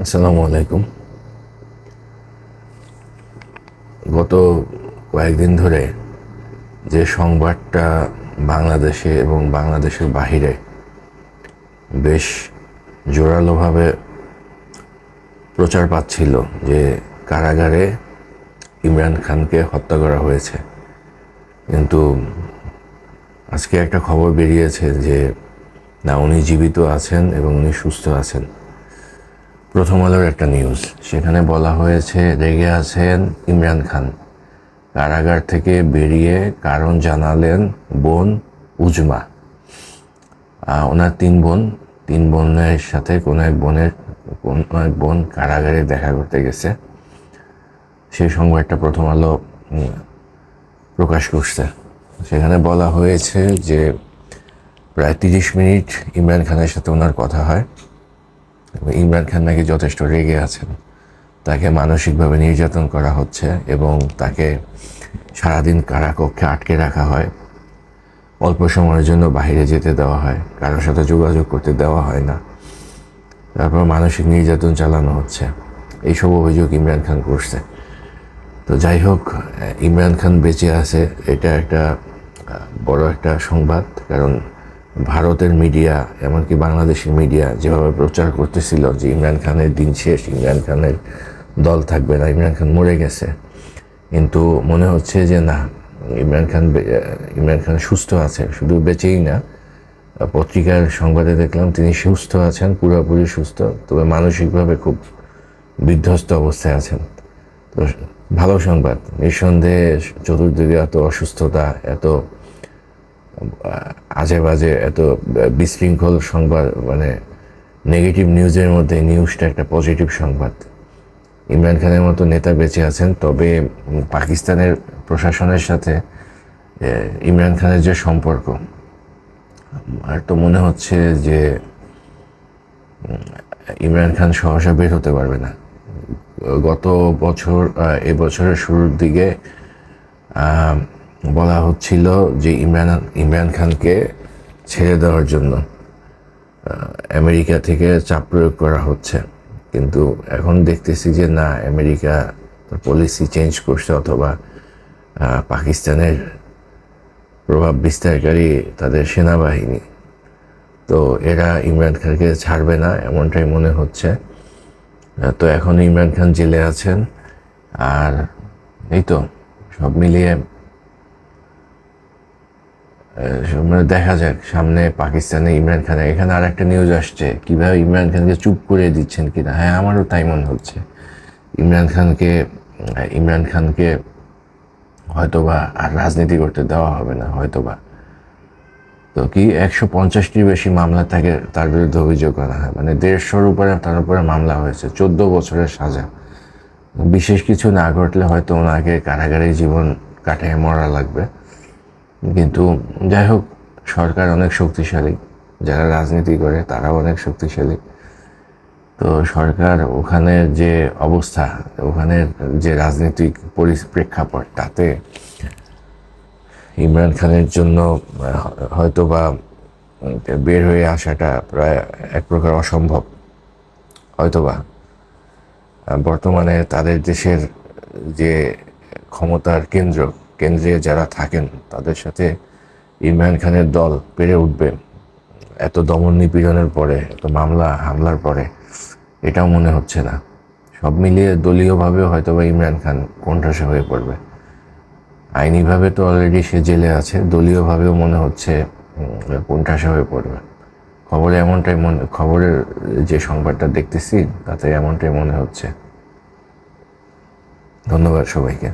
আসসালামু আলাইকুম। গত কয়েকদিন ধরে যে সংবাদটা বাংলাদেশে এবং বাংলাদেশের বাহিরে বেশ জোরালোভাবে প্রচার পাচ্ছিল যে কারাগারে ইমরান খানকে হত্যা করা হয়েছে। কিন্তু আজকে একটা খবর বেরিয়েছে যে না, উনি জীবিত আছেন এবং উনি সুস্থ আছেন। প্রথম আলোর একটা নিউজ সেখানে বলা হয়েছে, রেগে আছেন ইমরান খান। কারাগার থেকে বেরিয়ে কারণ জানালেন বোন উজমা। ওনার তিন বোন। তিন বোনের সাথে কোনো এক বোনের, কোন এক বোন কারাগারে দেখা করতে গেছে। সেই সংবাদটা প্রথম আলো প্রকাশ করছে। সেখানে বলা হয়েছে যে, প্রায় তিরিশ মিনিট ইমরান খানের সাথে ওনার কথা হয়। ইমরান খান নাকি যথেষ্ট রেগে আছেন। তাকে মানসিকভাবে নির্যাতন করা হচ্ছে এবং তাকে সারাদিন কারাকক্ষে আটকে রাখা হয়। অল্প সময়ের জন্য বাইরে যেতে দেওয়া হয়। কারোর সাথে যোগাযোগ করতে দেওয়া হয় না। তারপর মানসিক নির্যাতন চালানো হচ্ছে। এইসব অভিযোগ ইমরান খান করছে। তো যাই হোক, ইমরান খান বেঁচে আছে, এটা একটা বড় একটা সংবাদ। কারণ ভারতের মিডিয়া, এমনকি বাংলাদেশের মিডিয়া যেভাবে প্রচার করতেছিল যে ইমরান খানের দিন শেষ, ইমরান খানের দল থাকবে না, ইমরান খান মরে গেছে। কিন্তু মনে হচ্ছে যে না, ইমরান খান ইমরান খান সুস্থ আছে, শুধু বেঁচেই না। পত্রিকার সংবাদে দেখলাম তিনি সুস্থ আছেন, পুরোপুরি সুস্থ, তবে মানসিকভাবে খুব বিধ্বস্ত অবস্থায় আছেন। তো ভালো সংবাদ, নিঃসন্দেহে চতুর্দিকে এত অসুস্থতা, এত আজে বাজে এত বিশৃঙ্খল সংবাদ মানে নেগেটিভ নিউজের মধ্যে নিউজটা একটা পজিটিভ সংবাদ। ইমরান খানের মতো নেতা বেঁচে আছেন, তবে পাকিস্তানের প্রশাসনের সাথে ইমরান খানের যে সম্পর্ক আর তো মনে হচ্ছে যে ইমরান খান সহসা বের হতে পারবে না। গত বছর এবছরের শুরুর দিকে বলা হচ্ছিল যে ইমরান ইমরান খানকে ছেড়ে দেওয়ার জন্য আমেরিকা থেকে চাপ প্রয়োগ করা হচ্ছে। কিন্তু এখন দেখতেছি যে না, আমেরিকা পলিসি চেঞ্জ করছে অথবা পাকিস্তানের প্রভাব বিস্তারকারী তাদের সেনাবাহিনী। তো এরা ইমরান খানকে ছাড়বে না, এমনটাই মনে হচ্ছে। তো এখন ইমরান খান জেলে আছেন। আর এই তো, সব মিলিয়ে মানে দেখা যাক, সামনে পাকিস্তানে ইমরান খান, এখানে আর একটা নিউজ আসছে। কীভাবে ইমরান খানকে চুপ করে দিচ্ছেন কিনা? হ্যাঁ আমারও তাই মনে হচ্ছে। ইমরান খানকে ইমরান খানকে হয়তোবা আর রাজনীতি করতে দেওয়া হবে না, হয়তোবা। তো কি, একশো পঞ্চাশটির বেশি মামলা তাকে, তার বিরুদ্ধে অভিযোগ করা হয়। মানে দেড়শোর উপরে, তার উপরে মামলা হয়েছে, চোদ্দ বছরের সাজা। বিশেষ কিছু না ঘটলে হয়তো ওনাকে কারাগারে জীবন কাটিয়ে মরা লাগবে। কিন্তু যাই হোক সরকার অনেক শক্তিশালী। যারা রাজনীতি করে, তারাও অনেক শক্তিশালী। তো সরকার ওখানের যে অবস্থা ওখানের যে রাজনৈতিক পরিপ্রেক্ষাপট তাতে ইমরান খানের জন্য হয়তো বা বের হয়ে আসাটা প্রায় এক প্রকার অসম্ভব। হয়তোবা বর্তমানে তাদের দেশের যে ক্ষমতার কেন্দ্র কেন্দ্রে যারা থাকেন, তাদের সাথে ইমরান খানের দল পেরে উঠবে। এত দমন নিপীড়নের পরে, এত মামলা, হামলার পরে, এটাও মনে হচ্ছে না। সব মিলিয়ে দলীয়ভাবেও হয়তো বা ইমরান খান কোণঠাসা হয়ে পড়বে। আইনিভাবে তো অলরেডি সে জেলে আছে, দলীয়ভাবেও মনে হচ্ছে কোণঠাসা হয়ে পড়বে। খবরে এমনটাই মনে, খবরের যে সংবাদটা দেখতেছি, তাতে এমনটাই মনে হচ্ছে। ধন্যবাদ সবাইকে।